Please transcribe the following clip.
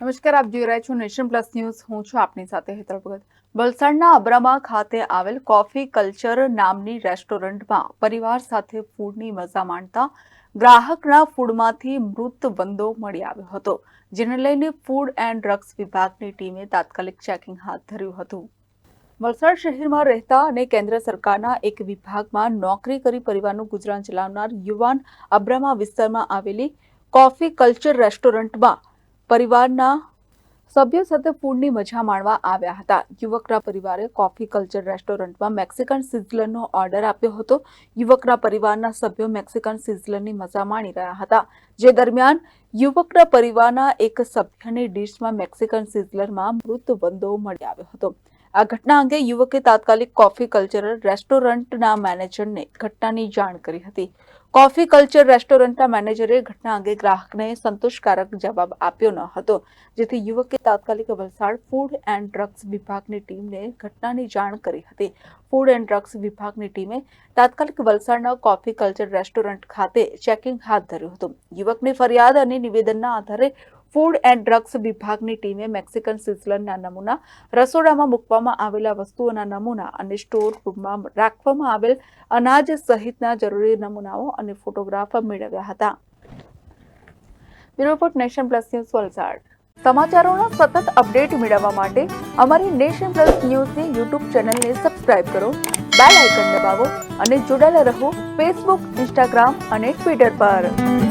નમસ્કાર, આપ જોઈ રહ્યા છો નેશન પ્લસ ન્યૂઝ. હું છું આપની સાથે હેતલ ભગત. વલસાડના અબ્રામા ખાતે આવેલ કોફી કલ્ચર નામની રેસ્ટોરન્ટમાં પરિવાર સાથે ફૂડની મજા માણતા ગ્રાહકના ફૂડમાંથી મૃત બંદો મળી આવ્યો હતો, જેને લઈને ફૂડ એન્ડ ડ્રગ્સ વિભાગની ટીમે તાત્કાલિક ચેકિંગ હાથ ધર્યું હતું. વલસાડ શહેરમાં રહેતા અને કેન્દ્ર સરકારના એક વિભાગમાં નોકરી કરી પરિવારનું ગુજરાન ચલાવનાર યુવાન અબ્રામા વિસ્તારમાં આવેલી કોફી કલ્ચર રેસ્ટોરન્ટમાં પરિવારના સભ્યો સાથે ફૂડની મજા માણવા આવ્યા હતા. યુવકના પરિવારે કોફી કલ્ચર રેસ્ટોરન્ટમાં મેક્સિકન સિઝલરનો ઓર્ડર આપ્યો હતો. યુવકના પરિવારના સભ્યો મેક્સિકન સિઝલરની મજા માણી રહ્યા હતા. જે દરમિયાન યુવકના પરિવારના એક સભ્યની ડીશમાં મેક્સિકન સિઝલરમાં મૃત બંદો મળી આવ્યો હતો. આ ઘટના અંગે યુવકે તાત્કાલિક કોફી કલ્ચર રેસ્ટોરન્ટના મેનેજરને ઘટનાની જાણ કરી હતી. કોફી કલ્ચર રેસ્ટોરન્ટના મેનેજરે ઘટના અંગે ગ્રાહકને સંતોષકારક જવાબ આપ્યો ન હતો, જેથી યુવકે તાત્કાલિક વલસાડ ફૂડ એન્ડ ડ્રગ્સ વિભાગની ટીમને ઘટનાની જાણ કરી હતી. ફૂડ એન્ડ ડ્રગ્સ વિભાગની ટીમે તાત્કાલિક વલસાડના કોફી કલ્ચર રેસ્ટોરન્ટ ખાતે ચેકિંગ હાથ ધર્યું હતું. યુવકની ફરિયાદ અને નિવેદનના આધારે ફૂડ એન્ડ ડ્રગ્સ વિભાગની ટીમે મેક્સિકન સિઝલરના નમૂના રસોડામાં મૂકવામાં આવેલા વસ્તુઓના નમૂના અને સ્ટોર રૂમમાં રાખવામાં આવેલ અનાજ સહિતના જરૂરી નમૂનાઓ અને ફોટોગ્રાફ મેળવ્યા હતા. Bureau nation plus news Valsad. સમાચારોના સતત અપડેટ મેળવવા માટે અમારી નેશન પ્લસ ન્યૂઝની યુટ્યુબ ચેનલને સબસ્ક્રાઇબ કરો, બેલ આઇકન દબાવો અને જોડાયેલા રહો ફેસબુક, ઇન્સ્ટાગ્રામ અને ટ્વિટર પર.